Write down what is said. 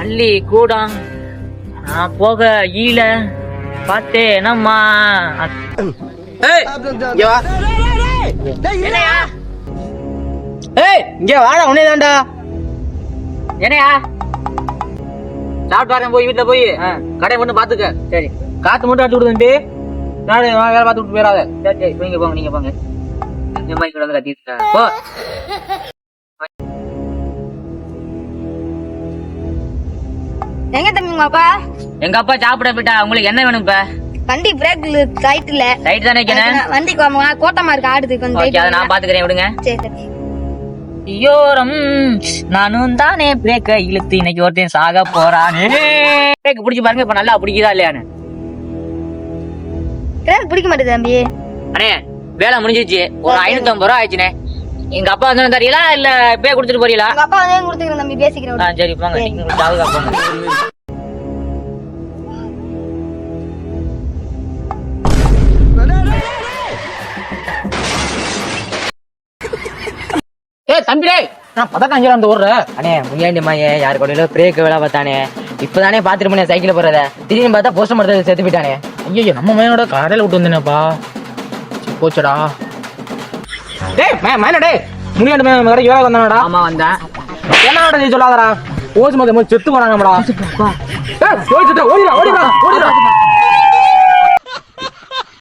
அள்ளி கூடம். நான் போக ஈல பார்த்தேனம்மா ஏய் இங்க வாடா உன்னே என்னையா? சாப்பிட்டு வரேன் போய் வீட்டுல போய். கடையை மட்டும் பாத்துக்க சரி. காத்து மட்டும் அடிச்சு விடுதுன்ட்டு நாடு நான் வேலை பார்த்து விட்டு போயிடாத. சரி சரி நீங்க போங்க நீங்க போங்க. இந்த மாதிரி கூட வந்து கத்திட்டு போ. எங்க தம்பி உங்க அப்பா? எங்க அப்பா சாப்பிட போயிட்டா உங்களுக்கு என்ன வேணும் இப்ப? வண்டி பிரேக் இல்ல ரைட் தானே வைக்கணும்? வண்டி கோட்டமா இருக்கு ஆடுது கொஞ்சம் ஓகே அதை நான் பாத்துக்கிறேன் விடுங்க. சரி சரி. ஐயோரம் நானும் தானே பிரேக்க இழுத்து இன்னைக்கு ஒருத்தன் சாக போறானே. பிரேக் பிடிச்சு பாருங்க இப்ப நல்லா பிடிக்குதா இல்லையான்னு. பிரேக் பிடிக்க மாட்டேது தம்பி. அண்ணே வேலை முடிஞ்சிச்சு ஒரு ஐநூத்தி ஐம்பது ரூபா ஆயிடுச்சுனே எங்க அப்பா வந்து தரீங்களா இல்ல இப்பயே கொடுத்துட்டு போறீங்களா உங்க அப்பா வந்து கொடுத்துக்கிறேன் தம்பி பேசிக்கிறேன் ஆ சரி போங்க. நீங்க ஜாவுகா போங்க ஏய் தம்பி டேய் நான் பதக்கம் அஞ்சு அந்த ஓடுற அண்ணே முன்னாடி மாயே யாரு கூட பிரேக் வேலை பார்த்தானே? இப்பதானே பாத்துட்டு போனேன் சைக்கிள் போறத. திடீர்னு பார்த்தா போஸ்ட் மரத்தை செத்து போயிட்டானே. ஐயோ நம்ம மேனோட கடையில விட்டு வந்தேனப்பா. போச்சடா. டேய் மேல டேய். முனியாண்டு மேல வேலை வந்தானடா ஆமா வந்தேன். என்னடா நீ சொல்லாதடா. ஓசி மொத்த செத்து போறாங்கடா. ஓடிடா ஓடிடா ஓடிடா.